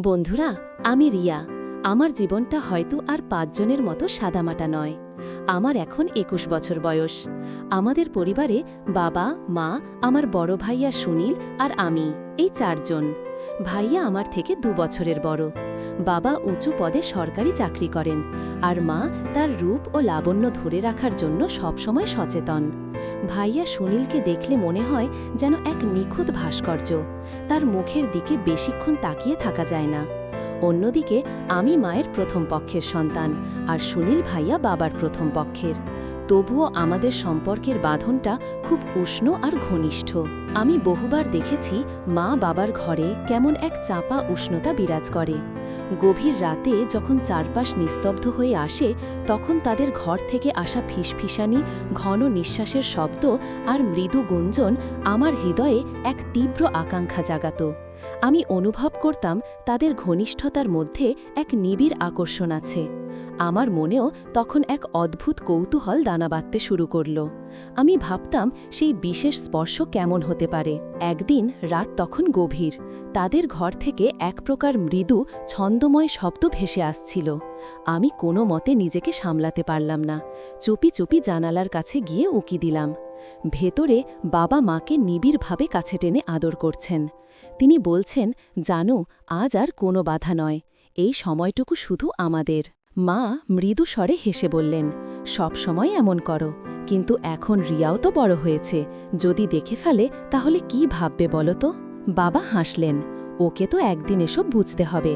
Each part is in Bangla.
বন্ধুরা, আমি রিয়া। আমার জীবনটা হয়তো আর পাঁচজনের মতো সাদামাটা নয়। আমার এখন একুশ বছর বয়স। আমাদের পরিবারে বাবা, মা, আমার বড় ভাইয়া সুনীল আর আমি, এই চারজন। ভাইয়া আমার থেকে দু বছরের বড়। বাবা উঁচু পদে সরকারি চাকরি করেন আর মা তার রূপ ও লাবণ্য ধরে রাখার জন্য সবসময় সচেতন। ভাইয়া সুনীলকে দেখলে মনে হয় যেন এক নিখুঁত ভাস্কর্য। তার মুখের দিকে বেশিক্ষণ তাকিয়ে থাকা যায় না। অন্যদিকে আমি মায়ের প্রথম পক্ষের সন্তান আর সুনীল ভাইয়া বাবার প্রথম পক্ষের। তবুও আমাদের সম্পর্কের বাঁধনটা খুব উষ্ণ আর ঘনিষ্ঠ। আমি বহুবার দেখেছি মা বাবার ঘরে কেমন এক চাপা উষ্ণতা বিরাজ করে। গভীর রাতে যখন চারপাশ নিস্তব্ধ হয়ে আসে, তখন তাদের ঘর থেকে আসা ফিসফিসানি, ঘন নিঃশ্বাসের শব্দ আর মৃদু গুঞ্জন আমার হৃদয়ে এক তীব্র আকাঙ্ক্ষা জাগাত। আমি অনুভব করতাম তাদের ঘনিষ্ঠতার মধ্যে এক নিবিড় আকর্ষণ আছে। আমার মনেও তখন এক অদ্ভুত কৌতূহল দানা বাঁধতে শুরু করল। আমি ভাবতাম সেই বিশেষ স্পর্শ কেমন হতে পারে। একদিন রাত তখন গভীর। তাদের ঘর থেকে এক প্রকার মৃদু, ছন্দময় শব্দ ভেসে আসছিল। আমি কোনো মতে নিজেকে সামলাতে পারলাম না। চুপি চুপি জানালার কাছে গিয়ে উকি দিলাম। ভেতরে বাবা মাকে নিবিড়ভাবে কাছে টেনে আদর করছেন। তিনি বলছেন, জানো, আজ আর কোনো বাধা নয়। এই সময়টুকু শুধু আমাদের। মা মৃদু স্বরে হেসে বললেন, সব সময় এমন করো, কিন্তু এখন রিয়াও তো বড় হয়েছে, যদি দেখে ফেলে তাহলে কি ভাববে বলো তো? বাবা হাসলেন, ওকে তো একদিন এসব বুঝতে হবে,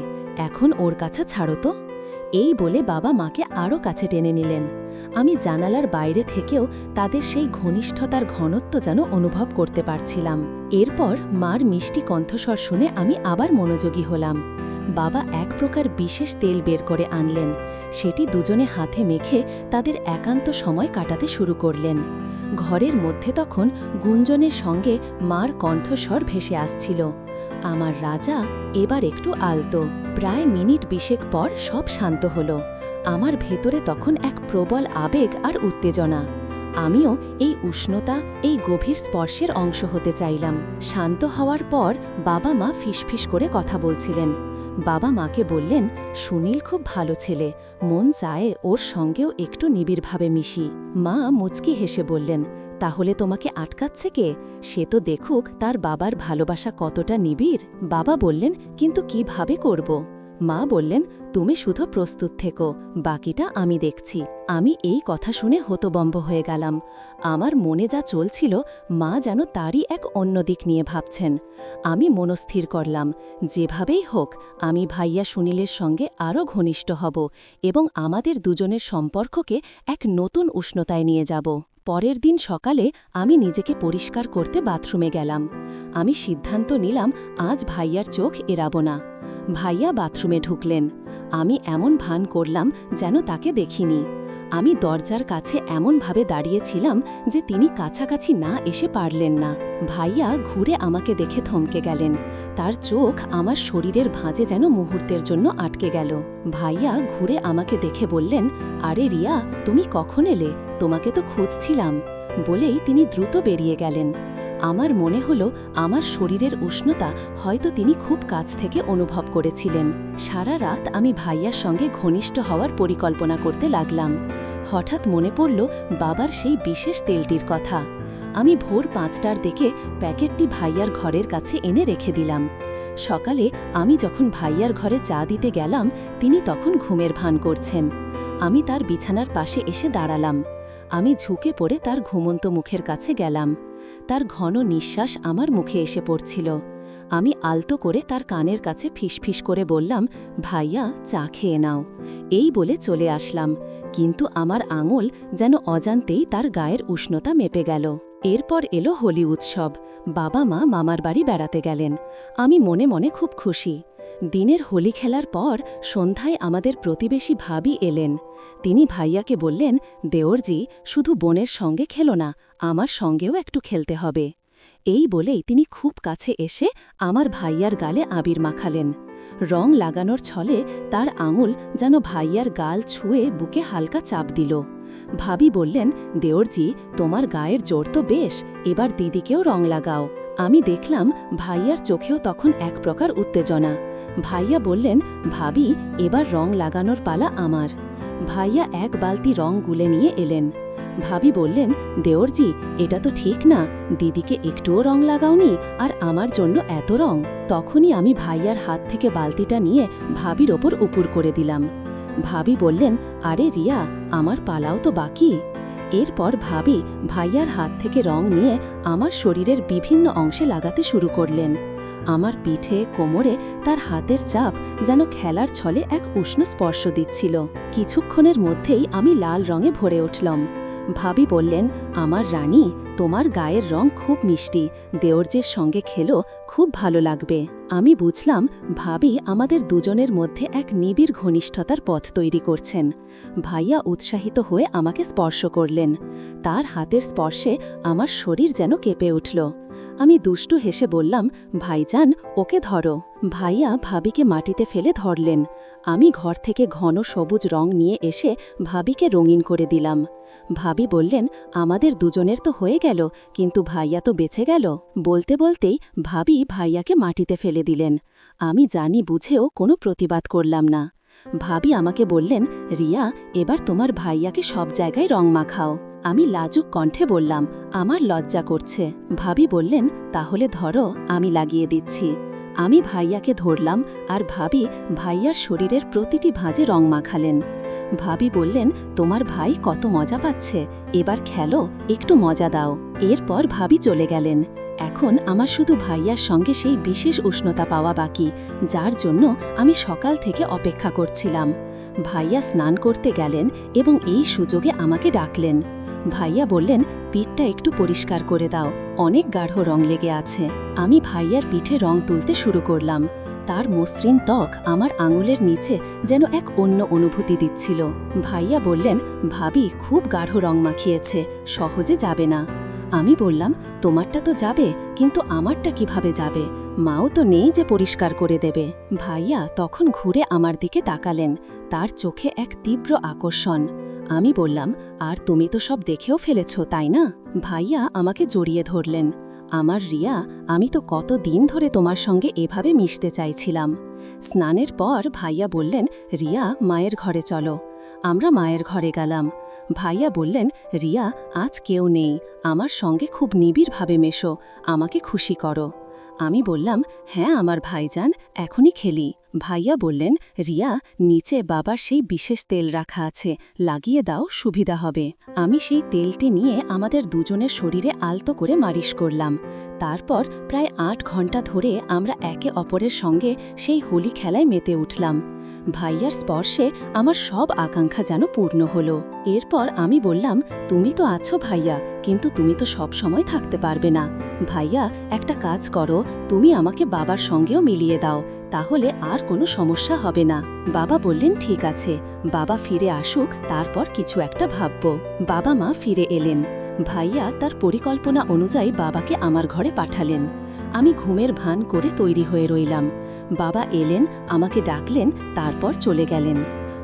এখন ওর কাছে ছাড়ো তো। এই বলে বাবা মাকে আরও কাছে টেনে নিলেন। আমি জানালার বাইরে থেকেও তাদের সেই ঘনিষ্ঠতার ঘনত্ব যেন অনুভব করতে পারছিলাম। এরপর মার মিষ্টি কণ্ঠস্বর শুনে আমি আবার মনোযোগী হলাম। বাবা এক প্রকার বিশেষ তেল বের করে আনলেন। সেটি দুজনে হাতে মেখে তাদের একান্ত সময় কাটাতে শুরু করলেন। ঘরের মধ্যে তখন গুঞ্জনের সঙ্গে মার কণ্ঠস্বর ভেসে আসছিল। আমার রাজা এবার একটু আলতো। প্রায় মিনিট বিশেক পর সব শান্ত হল। আমার ভেতরে তখন এক প্রবল আবেগ আর উত্তেজনা। আমিও এই উষ্ণতা, এই গভীর স্পর্শের অংশ হতে চাইলাম। শান্ত হওয়ার পর বাবা মা ফিসফিস করে কথা বলছিলেন। বাবা মাকে বললেন, সুনীল খুব ভালো ছেলে, মন চায় ওর সঙ্গেও একটু নিবিড়ভাবে মিশি। মা মুচকি হেসে বললেন, তাহলে তোমাকে আটকাচ্ছে কে? সে তো দেখুক তার বাবার ভালোবাসা কতটা নিবিড়। বাবা বললেন, কিন্তু কীভাবে করব? মা বললেন, তুমি শুধু প্রস্তুত থেকো, বাকিটা আমি দেখছি। আমি এই কথা শুনে হতবম্ব হয়ে গেলাম। আমার মনে যা চলছিল, মা যেন তারই এক অন্য দিক নিয়ে ভাবছেন। আমি মনস্থির করলাম, যেভাবেই হোক, আমি ভাইয়া সুনীলের সঙ্গে আরও ঘনিষ্ঠ হব এবং আমাদের দুজনের সম্পর্ককে এক নতুন উষ্ণতায় নিয়ে যাব। পরের দিন সকালে আমি নিজেকে পরিষ্কার করতে বাথরুমে গেলাম। আমি সিদ্ধান্ত নিলাম, আজ ভাইয়ার চোখ এড়াব না। ভাইয়া বাথরুমে ঢুকলেন। আমি এমন ভান করলাম যেন তাকে দেখিনি। আমি দরজার কাছে এমনভাবে দাঁড়িয়েছিলাম যে তিনি কাছাকাছি না এসে পারলেন না। ভাইয়া ঘুরে আমাকে দেখে থমকে গেলেন। তার চোখ আমার শরীরের ভাঁজে যেন মুহূর্তের জন্য আটকে গেল। ভাইয়া ঘুরে আমাকে দেখে বললেন, আরে রিয়া, তুমি কখন এলে? তোমাকে তো খুঁজছিলাম। বলেই তিনি দ্রুত বেরিয়ে গেলেন। আমার মনে হলো আমার শরীরের উষ্ণতা হয়তো তিনি খুব কাছ থেকে অনুভব করেছিলেন। সারা রাত আমি ভাইয়ার সঙ্গে ঘনিষ্ঠ হওয়ার পরিকল্পনা করতে লাগলাম। হঠাৎ মনে পড়ল বাবার সেই বিশেষ তেলটির কথা। আমি ভোর পাঁচটার দিকে প্যাকেটটি ভাইয়ার ঘরের কাছে এনে রেখে দিলাম। সকালে আমি যখন ভাইয়ার ঘরে চা দিতে গেলাম, তিনি তখন ঘুমের ভান করছেন। আমি তার বিছানার পাশে এসে দাঁড়ালাম। আমি ঝুঁকে পড়ে তার ঘুমন্ত মুখের কাছে গেলাম। তার ঘন নিঃশ্বাস আমার মুখে এসে পড়ছিল। আমি আলতো করে তার কানের কাছে ফিসফিস করে বললাম, ভাইয়া, চা খেয়ে নাও। এই বলে চলে আসলাম, কিন্তু আমার আঙুল যেন অজান্তেই তার গায়ের উষ্ণতা মেপে গেল। এরপর এলো হোলি উৎসব। বাবা মা মামার বাড়ি বেড়াতে গেলেন। আমি মনে মনে খুব খুশি। দিনের হোলি খেলার পর সন্ধ্যায় আমাদের প্রতিবেশী ভাবি এলেন। তিনি ভাইয়াকে বললেন, দেওরজি, শুধু বোনের সঙ্গে খেলো না, আমার সঙ্গেও একটু খেলতে হবে। এই বলেই তিনি খুব কাছে এসে আমার ভাইয়ার গালে আবির মাখালেন। রং লাগানোর ছলে তার আঙুল যেন ভাইয়ার গাল ছুঁয়ে বুকে হালকা চাপ দিল। ভাবি বললেন, দেওরজি, তোমার গায়ের জোর তো বেশ, এবার দিদিকেও রং লাগাও। আমি দেখলাম ভাইয়ার চোখেও তখন এক প্রকার উত্তেজনা। ভাইয়া বললেন, ভাবি, এবার রং লাগানোর পালা আমার। ভাইয়া এক বালতি রং গুলে নিয়ে এলেন। ভাবি বললেন, দেওরজি, এটা তো ঠিক না, দিদিকে একটুও রং লাগাওনি, আর আমার জন্য এত রং। তখনই আমি ভাইয়ার হাত থেকে বালতিটা নিয়ে ভাবির ওপর উপুর করে দিলাম। ভাবি বললেন, আরে রিয়া, আমার পালাও তো বাকি। এরপর ভাবি ভাইয়ার হাত থেকে রং নিয়ে আমার শরীরের বিভিন্ন অংশে লাগাতে শুরু করলেন। আমার পিঠে, কোমরে তার হাতের চাপ যেন খেলার ছলে এক উষ্ণ স্পর্শ দিচ্ছিল। কিছুক্ষণের মধ্যেই আমি লাল রঙে ভরে উঠলাম। ভাবি বললেন, আমার রানী তোমার গায়ের রং খুব মিষ্টি, দেওরজের সঙ্গে খেলো খুব ভালো লাগবে। আমি বুঝলাম ভাবি আমাদের দুজনের মধ্যে এক নিবিড় ঘনিষ্ঠতার পথ তৈরি করছেন। ভাইয়া উৎসাহিত হয়ে আমাকে স্পর্শ করলেন। তার হাতের স্পর্শে আমার শরীর যেন কেঁপে উঠল। আমি দুষ্টু হেসে বললাম, ভাইজান, ওকে ধরো। ভাইয়া ভাবিকে মাটিতে ফেলে ধরলেন। আমি ঘর থেকে ঘন সবুজ রং নিয়ে এসে ভাবিকে রঙিন করে দিলাম। ভাবি বললেন, আমাদের দুজনের তো হয়ে গেল, কিন্তু ভাইয়া তো বেঁচে গেল। বলতে বলতেই ভাবি ভাইয়াকে মাটিতে ফেলে দিলেন। আমি জানি বুঝেও কোনো প্রতিবাদ করলাম না। ভাবি আমাকে বললেন, রিয়া, এবার তোমার ভাইয়াকে সব জায়গায় রং মাখাও। আমি লাজুক কণ্ঠে বললাম, আমার লজ্জা করছে। ভাবি বললেন, তাহলে ধরো, আমি লাগিয়ে দিচ্ছি। আমি ভাইয়াকে ধরলাম আর ভাবি ভাইয়ার শরীরের প্রতিটি ভাঁজে রং মাখালেন। ভাবি বললেন, তোমার ভাই কত মজা পাচ্ছে। এবার খেলো, একটু মজা দাও। এরপর ভাবি চলে গেলেন। এখন আমার শুধু ভাইয়ার সঙ্গে সেই বিশেষ উষ্ণতা পাওয়া বাকি, যার জন্য আমি সকাল থেকে অপেক্ষা করছিলাম। ভাইয়া স্নান করতে গেলেন এবং এই সুযোগে আমাকে ডাকলেন। ভাইয়া বললেন, পিঠটা একটু পরিষ্কার করে দাও, অনেক গাঢ় রং লেগে আছে। আমি ভাইয়ার পিঠে রং তুলতে শুরু করলাম। তার মসৃণ ত্বক আমার আঙুলের নিচে যেন এক অন্য অনুভূতি দিচ্ছিল। ভাইয়া বললেন, ভাবি, খুব গাঢ় রং মাখিয়েছে, সহজে যাবে না। আমি বললাম, তোমারটা তো যাবে, কিন্তু আমারটা কীভাবে যাবে? মাও তো নেই যে পরিষ্কার করে দেবে। ভাইয়া তখন ঘুরে আমার দিকে তাকালেন, তার চোখে এক তীব্র আকর্ষণ। আমি বললাম, আর তুমি তো সব দেখেও ফেলেছ, তাই না? ভাইয়া আমাকে জড়িয়ে ধরলেন। আমার রিয়া, আমি তো কত দিন ধরে তোমার সঙ্গে এভাবে মিশতে চাইছিলাম। স্নানের পর ভাইয়া বললেন, রিয়া, মায়ের ঘরে চলো। আমরা মায়ের ঘরে গেলাম। ভাইয়া বললেন, রিয়া, আজ কেউ নেই। আমার সঙ্গে খুব নিবিড়ভাবে মেশো। আমাকে খুশি করো। আমি বললাম হ্যাঁ আমার ভাইজান, এখনই খেলি। ভাইয়া বললেন, রিয়া, নিচে বাবার সেই বিশেষ তেল রাখা আছে, লাগিয়ে দাও, সুবিধা হবে। আমি সেই তেলটি নিয়ে আমাদের দুজনের শরীরে আলতো করে মালিশ করলাম। তারপর প্রায় আট ঘণ্টা ধরে আমরা একে অপরের সঙ্গে সেই হোলি খেলায় মেতে উঠলাম। ভাইয়ার স্পর্শে আমার সব আকাঙ্ক্ষা যেন পূর্ণ হলো। এরপর আমি বললাম, তুমি তো আছো ভাইয়া, কিন্তু তুমি তো সব সময় থাকতে পারবে না। ভাইয়া, একটা কাজ করো, তুমি আমাকে বাবার সঙ্গেও মিলিয়ে দাও, তাহলে আর কোনো সমস্যা হবে না। বাবা বললেন, ঠিক আছে। বাবা ফিরে আসুক, তারপর কিছু একটা ভাবব। বাবা মা ফিরে এলেন। ভাইয়া তার পরিকল্পনা অনুযায়ী বাবাকে আমার ঘরে পাঠালেন। আমি ঘুমের ভান করে তৈরি হয়ে রইলাম। বাবা এলেন, আমাকে ডাকলেন, তারপর চলে গেলেন।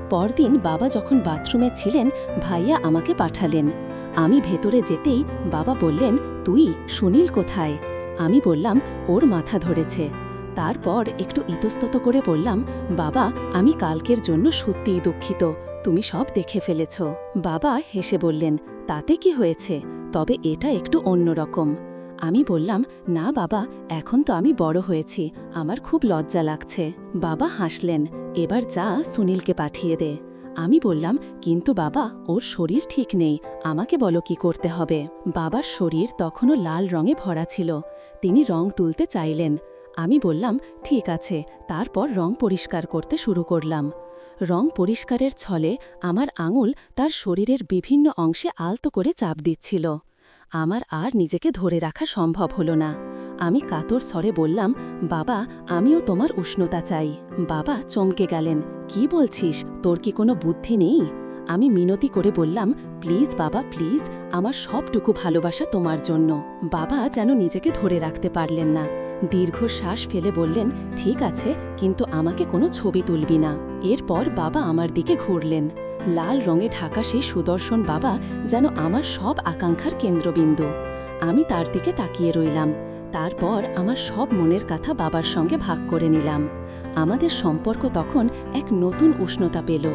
পরদিন বাবা যখন বাথরুমে ছিলেন, ভাইয়া আমাকে পাঠালেন। আমি ভেতরে যেতেই বাবা বললেন, তুই, সুনীল কোথায়? আমি বললাম, ওর মাথা ধরেছে। তারপর একটু ইতস্তত করে বললাম, বাবা, আমি কালকের জন্য সত্যিই দুঃখিত। তুমি সব দেখে ফেলেছ। বাবা হেসে বললেন, তাতে কি হয়েছে? তবে এটা একটু অন্যরকম আমি বললাম, না বাবা, এখন তো আমি বড় হয়েছি, আমার খুব লজ্জা লাগছে। বাবা হাসলেন, এবার যা, সুনীলকে পাঠিয়ে দে। আমি বললাম, কিন্তু বাবা, ওর শরীর ঠিক নেই, আমাকে বলো কি করতে হবে? বাবার শরীর তখনও লাল রঙে ভরা ছিল, তিনি রং তুলতে চাইলেন। আমি বললাম, ঠিক আছে। তারপর রং পরিষ্কার করতে শুরু করলাম। রং পরিষ্কারের ছলে আমার আঙুল তার শরীরের বিভিন্ন অংশে আলতো করে চাপ দিচ্ছিল। আমার আর নিজেকে ধরে রাখা সম্ভব হলো না। আমি কাতর স্বরে বললাম, বাবা, আমিও তোমার উষ্ণতা চাই। বাবা চমকে গেলেন, কি বলছিস? তোর কি কোনো বুদ্ধি নেই? আমি মিনতি করে বললাম, প্লিজ বাবা, প্লিজ, আমার সবটুকু ভালোবাসা তোমার জন্য। বাবা যেন নিজেকে ধরে রাখতে পারলেন না। দীর্ঘ শ্বাস ফেলে বললেন, ঠিক আছে, কিন্তু আমাকে কোনো ছবি তুলবি না। এরপর বাবা আমার দিকে ঘুরলেন। লাল রঙে ঢাকা সেই সুদর্শন বাবা যেন আমার সব আকাঙ্ক্ষার কেন্দ্রবিন্দু। আমি তার দিকে তাকিয়ে রইলাম। তারপর আমার সব মনের কথা বাবার সঙ্গে ভাগ করে নিলাম। আমাদের সম্পর্ক তখন এক নতুন উষ্ণতা পেল।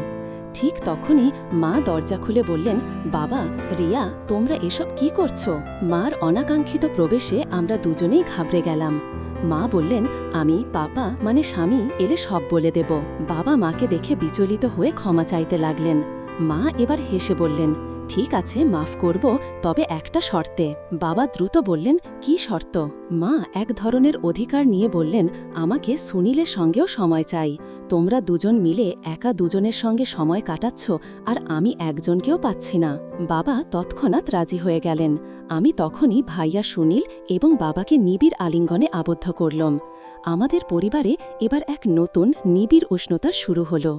ঠিক তখনই মা দরজা খুলে বললেন, বাবা, রিয়া, তোমরা এসব কি করছ? মার অনাকাঙ্ক্ষিত প্রবেশে আমরা দুজনেই ঘাবড়ে গেলাম। মা বললেন, আমি, পাপা মানে স্বামী, এলে সব বলে দেব। বাবা মাকে দেখে বিচলিত হয়ে ক্ষমা চাইতে লাগলেন। মা এবার হেসে বললেন, ঠিক আছে, মাফ করব, তবে একটা শর্তে। বাবা দ্রুত বললেন, কি শর্ত? মা এক ধরনের অধিকার নিয়ে বললেন, আমাকে সুনীলের সঙ্গেও সময় চাই। তোমরা দুজন মিলে একা দুজনের সঙ্গে সময় কাটাচ্ছ আর আমি একজনকেও পাচ্ছি না। বাবা তৎক্ষণাৎ রাজি হয়ে গেলেন। আমি তখনই ভাইয়া সুনীল এবং বাবাকে নিবিড় আলিঙ্গনে আবদ্ধ করলাম। আমাদের পরিবারে এবার এক নতুন নিবিড় উষ্ণতা শুরু হলো।